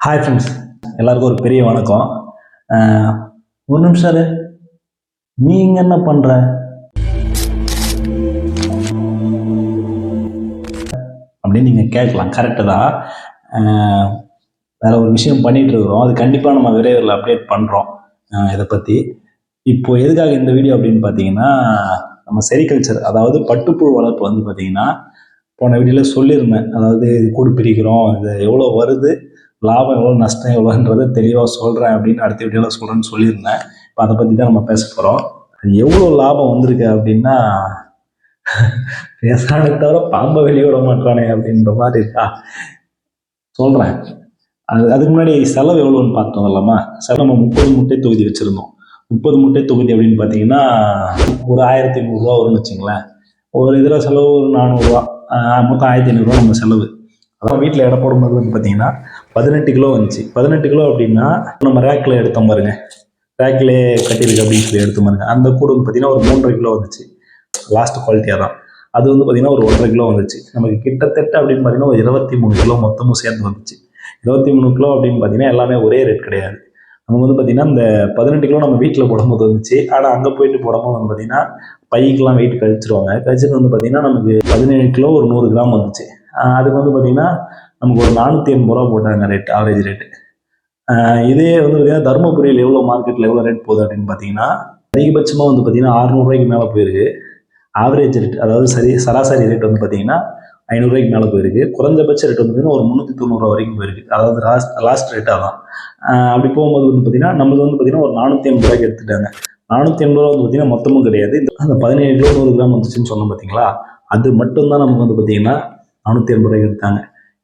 Hi friends எல்லாருக்கும் ஒரு பெரிய வணக்கம். ஒரு நிமிஷம் நீ நீங்க என்ன பண்ற? அப்படின்னு நீங்க கேட்கலாம். கரெக்டு தான். வேற ஒரு விஷயம் பண்ணிட்டு இருக்கிறோம். அது கண்டிப்பாக நம்ம விரைவில் அப்டேட் பண்ணுறோம் இதை பற்றி இப்போ எதுக்காக இந்த வீடியோ அப்படின்னு பார்த்தீங்கன்னா நம்ம செரிகல்ச்சர் அதாவது பட்டுப்புழு வளர்ப்பு வந்து பார்த்தீங்கன்னா போன வீடியோவில் சொல்லியிருந்தேன். அதாவது இது கூடு பிரிக்கிறோம் இது எவ்வளோ வருது லாபம் எவ்வளோ நஷ்டம் எவ்வளோன்றதை தெளிவாக சொல்கிறேன் அப்படின்னு அடுத்த வீடியோவில் சொல்கிறேன்னு சொல்லியிருந்தேன். இப்போ அதை பற்றி தான் நம்ம பேச போகிறோம் எவ்வளோ லாபம் வந்திருக்கு அப்படின்னா பேசானே தவிர பாம்பை வெளியிட மாட்டானே அப்படின்ற மாதிரி இருக்கா? சொல்கிறேன் அது அதுக்கு முன்னாடி செலவு எவ்வளோன்னு பார்த்தோம் இல்லாமா செலவு நம்ம முப்பது முட்டை தொகுதி வச்சுருந்தோம். முப்பது முட்டை தொகுதி அப்படின்னு பார்த்தீங்கன்னா ஒரு ஆயிரத்தி நூறுரூவா வரும்னு வச்சுங்களேன். ஒரு இதில் செலவு ஒரு நானூறுரூவா மொத்தம் ஆயிரத்தி ஐநூறுரூவா நம்ம செலவு. அதான் வீட்டில் எடை போடும்போது வந்து பார்த்தீங்கன்னா பதினெட்டு கிலோ வந்துச்சு. பதினெட்டு கிலோ அப்படின்னா நம்ம ரேக்கில் எடுத்தோம் பாருங்க. ரேக்கிலே கட்டியிருக்கு அப்படின்னு சொல்லி எடுத்தோம் பாருங்க. அந்த கூடு வந்து பார்த்தீங்கன்னா ஒரு மூன்றரை கிலோ வந்துச்சு. லாஸ்ட் குவாலிட்டியாக தான் அது வந்து பார்த்தீங்கன்னா ஒரு ஒன்றரை கிலோ வந்துச்சு. நமக்கு கிட்டத்தட்ட அப்படின்னு பார்த்தீங்கன்னா ஒரு இருபத்தி மூணு கிலோ மொத்தமும் சேர்ந்து வந்துச்சு. இருபத்தி மூணு கிலோ அப்படின்னு பார்த்தீங்கன்னா எல்லாமே ஒரே ரேட் கிடையாது. நமக்கு வந்து பார்த்தீங்கன்னா இந்த பதினெட்டு கிலோ நம்ம வீட்டில் போடும்போது வந்துச்சு. ஆனால் அங்கே போயிட்டு போடும்போது வந்து பார்த்தீங்கன்னா பைக்கெலாம் வெயிட் கழிச்சிருவாங்க. கழிச்சிட்டு வந்து பார்த்தீங்கன்னா நமக்கு பதினேழு கிலோ ஒரு நூறு கிராம் வந்துச்சு. அதுக்கு வந்து பார்த்தீங்கன்னா நமக்கு ஒரு நானூற்றி எண்பது ரூபா போட்டாங்க ரேட் ஆவரேஜ் ரேட்டு இதே வந்து பார்த்தீங்கன்னா தருமபுரியில் எவ்வளோ மார்க்கெட்டில் எவ்வளோ ரேட் போகுது அப்படின்னு பார்த்தீங்கன்னா அதிகபட்சமாக வந்து பார்த்தீங்கன்னா அறுநூறுவாய்க்கு மேலே போயிருக்கு. ஆவரேஜ் ரேட் அதாவது சரி சராசரி ரேட் வந்து பார்த்தீங்கன்னா ஐநூறுரூவாய்க்கு மேலே போயிருக்கு. குறைஞ்சபட்ச ரேட் வந்து பார்த்தீங்கன்னா ஒரு முந்நூற்றி தொண்ணூறுரூவா வரைக்கும் போயிருக்கு. அதாவது லாஸ்ட் லாஸ்ட் ரேட்டாக தான். அப்படி போகும்போது வந்து பார்த்தீங்கன்னா நம்மளது வந்து பார்த்தீங்கன்னா ஒரு நானூற்றி எண்பது ரூபாய்க்கு எடுத்துட்டாங்க. நானூற்றி எண்பது ரூபா வந்து பார்த்தீங்கன்னா மொத்தமும் கிடையாது. இந்த அந்த பதினேழு கிலோ நூறு கிராம் வந்துச்சுன்னு சொன்னோம் பார்த்தீங்களா அது மட்டும்தான் நமக்கு வந்து பார்த்தீங்கன்னா நானூற்றி எண்பது ரூபாய்க்கு எடுத்தாங்க.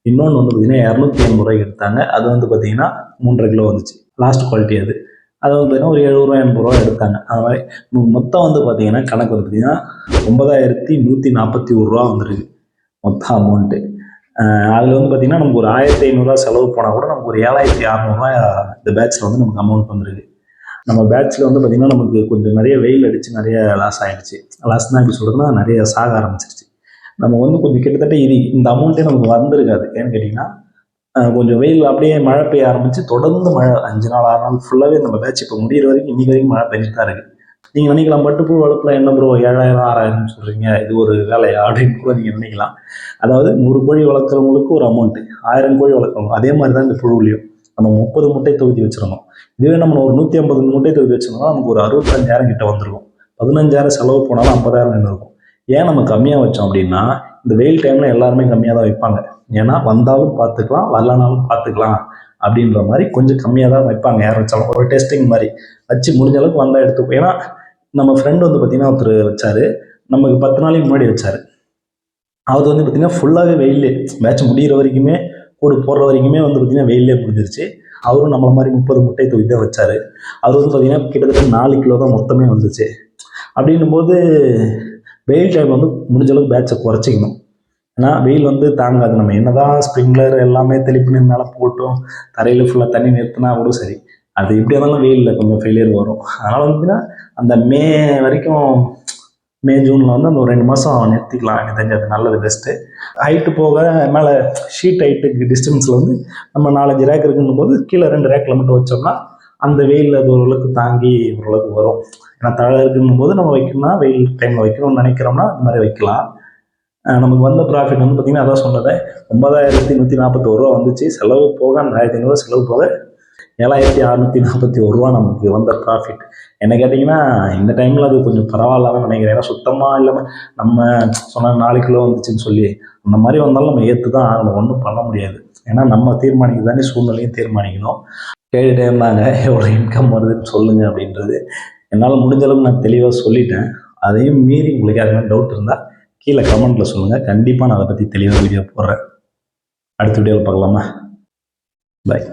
இன்னொன்று வந்து பார்த்தீங்கன்னா இரநூத்தி எண்பது ரூபாய்க்கு எடுத்தாங்க. அது வந்து பார்த்தீங்கன்னா மூன்றரை கிலோ வந்துச்சு. லாஸ்ட் குவாலிட்டி அது. அதை வந்து பார்த்தீங்கன்னா ஒரு எழுபது ரூபா எண்பது ரூபா எடுத்தாங்க. அது மாதிரி மொத்தம் வந்து பார்த்தீங்கன்னா கணக்கு வந்து பார்த்தீங்கன்னா ஒன்பதாயிரத்தி நூற்றி நாற்பத்தி ஒரு ரூபா வந்துருக்கு. மொத்தம் அமௌண்ட்டு அதில் வந்து பார்த்தீங்கன்னா நமக்கு ஒரு ஆயிரத்தி ஐநூறுரூவா செலவு போனால் கூட நமக்கு ஒரு ஏழாயிரத்தி அறநூறுவா இந்த பேட்ச்சில் வந்து நமக்கு அமௌண்ட் வந்துருக்கு. நம்ம பேட்ச்சில் வந்து பார்த்திங்கன்னா நமக்கு கொஞ்சம் நிறைய வெயில் அடித்து நிறைய லாஸ் ஆகிடுச்சு லாஸ்னா இப்படி சொல்கிறதுனா நிறைய சாக ஆரம்பிச்சிருச்சு. நம்ம வந்து கொஞ்சம் கிட்டத்தட்ட இது இந்த அமௌண்ட்டே நமக்கு வந்திருக்காது. ஏன்னு கேட்டிங்கன்னா கொஞ்சம் வெயில் அப்படியே மழை பெய்ய ஆரம்பித்து தொடர்ந்து மழை அஞ்சு நாள் ஆறு நாள் ஃபுல்லாகவே நம்ம பேட்ச் இப்போ முடிகிற வரைக்கும் இன்றைக்கி வரைக்கும் மழை பெஞ்சிட்டு தான் இருக்குது நீங்கள் நினைக்கலாம் பட்டுப்பூ வளர்ப்பில் என்ன ப்ரோ ஏழாயிரம் ஆறாயிரம் சொல்கிறீங்க இது ஒரு வேலையா அப்படின்னு கூட நீங்கள் நினைக்கலாம். அதாவது நூறு கோழி வளர்க்குறவங்களுக்கு ஒரு அமௌண்ட்டு ஆயிரம் கோழி வளர்க்குறவங்க அதே மாதிரி தான் இந்த புழுவுலையும். நம்ம முப்பது முட்டை தொகுதி வச்சிருந்தோம். இதுவே நம்ம ஒரு நூற்றி ஐம்பது முட்டை தொகுதி வச்சிருந்தோம்னா நமக்கு ஒரு அறுபத்தஞ்சாயிரம் கிட்ட வந்துருக்கும். பதினஞ்சாயிரம் செலவு போனாலும் ஐம்பதாயிரம் நின்று இருக்கும். ஏன் நம்ம கம்மியாக வச்சோம் அப்படின்னா இந்த வெயில் டைமில் எல்லாருமே கம்மியாக தான் வைப்பாங்க. ஏன்னா வந்தாலும் பார்த்துக்கலாம் வரலனாலும் பார்த்துக்கலாம் அப்படின்ற மாதிரி கொஞ்சம் கம்மியாக தான் வைப்பாங்க. யார் வச்சாலும் ஒரு டெஸ்டிங் மாதிரி. வச்சு முடிஞ்ச அளவுக்கு வந்தால் எடுத்துப்போம். ஏன்னா நம்ம ஃப்ரெண்டு வந்து பார்த்திங்கன்னா ஒருத்தர் வச்சாரு. நமக்கு பத்து நாளைக்கு முன்னாடி வச்சாரு. அது வந்து பார்த்திங்கன்னா ஃபுல்லாகவே வெயிலே மேட்ச் முடிகிற வரைக்குமே கூடு போடுற வரைக்குமே வந்து பார்த்திங்கன்னா வெயிலே முடிஞ்சிருச்சு. அவரும் நம்மளை மாதிரி முப்பது முட்டை தொகுதி தான் வச்சார். அவர் வந்து பார்த்திங்கன்னா கிட்டத்தட்ட நாலு கிலோ தான் மொத்தமே வந்துச்சு. அப்படின்னும் போது வெயில் டைம் வந்து முடிஞ்ச அளவுக்கு பேட்சை குறைச்சிக்கணும். ஏன்னா வெயில் வந்து தாங்காது. நம்ம என்னதான் ஸ்ப்ரிங்க்லர் எல்லாமே தெளிப்பு நீர் மேலே போட்டும் தரையில் ஃபுல்லாக தண்ணி நிறுத்தினா கூட சரி. அது எப்படி இருந்தாலும் வெயிலில் கொஞ்சம் ஃபெயிலியர் வரும். அதனால் வந்துன்னா அந்த மே வரைக்கும் மே ஜூனில் வந்து அந்த ஒரு ரெண்டு மாதம் நிறுத்திக்கலாம். எனக்கு தெரிஞ்சு அது நல்லது பெஸ்ட்டு ஹைட்டு போக மேலே ஷீட் ஹைட்டுக்கு டிஸ்டன்ஸில் வந்து நம்ம நாலஞ்சு ரேக் இருக்குன்னும் போது கீழே ரெண்டு ரேக்கில் மட்டும் வச்சோம்னா அந்த வெயில் அது ஓரளவுக்கு தாங்கி ஓரளவுக்கு வரும். ஏன்னா தழை இருக்குன்னும் போது நம்ம வைக்கணும்னா வெயில் டைமில் வைக்கணும்னு நினைக்கிறோம்னா அந்த மாதிரி வைக்கலாம். நமக்கு வந்த ப்ராஃபிட் வந்து பார்த்திங்கன்னா அதான் சொன்னதே ஒன்பதாயிரத்தி நூற்றி நாற்பத்தோரு வந்துச்சு. செலவு போக அந்த ஆயிரத்தி ஐநூறுவா செலவு போக ஏழாயிரத்தி அறநூற்றி நாற்பத்தி ஒரு ரூபா நமக்கு வந்த ப்ராஃபிட் என்ன கேட்டிங்கன்னா இந்த டைமில் அது கொஞ்சம் பரவாயில்லாம நினைக்கிறேன். ஏன்னா சுத்தமாக இல்லாமல் நம்ம சொன்ன நாலு கிலோ வந்துச்சுன்னு சொல்லி அந்த மாதிரி வந்தாலும் நம்ம ஏற்று தான் ஆகணும். ஒன்றும் பண்ண முடியாது. ஏன்னா நம்ம தீர்மானிக்க தானே சூழ்நிலையும் தீர்மானிக்கணும். கேட்டுகிட்டே இருந்தாங்க எவ்வளோ இன்கம் வருதுன்னு சொல்லுங்கள் அப்படின்றது. என்னால் முடிஞ்ச அளவுக்கு நான் தெளிவாக சொல்லிட்டேன். அதையும் மீறி உங்களுக்கு யாருமே டவுட் இருந்தால் கீழே கமெண்ட்டில் சொல்லுங்கள் கண்டிப்பாக நான் அதை பற்றி தெளிவாக வீடியோ போடுறேன். அடுத்த வீடியோவில் பார்க்கலாமா? பாய்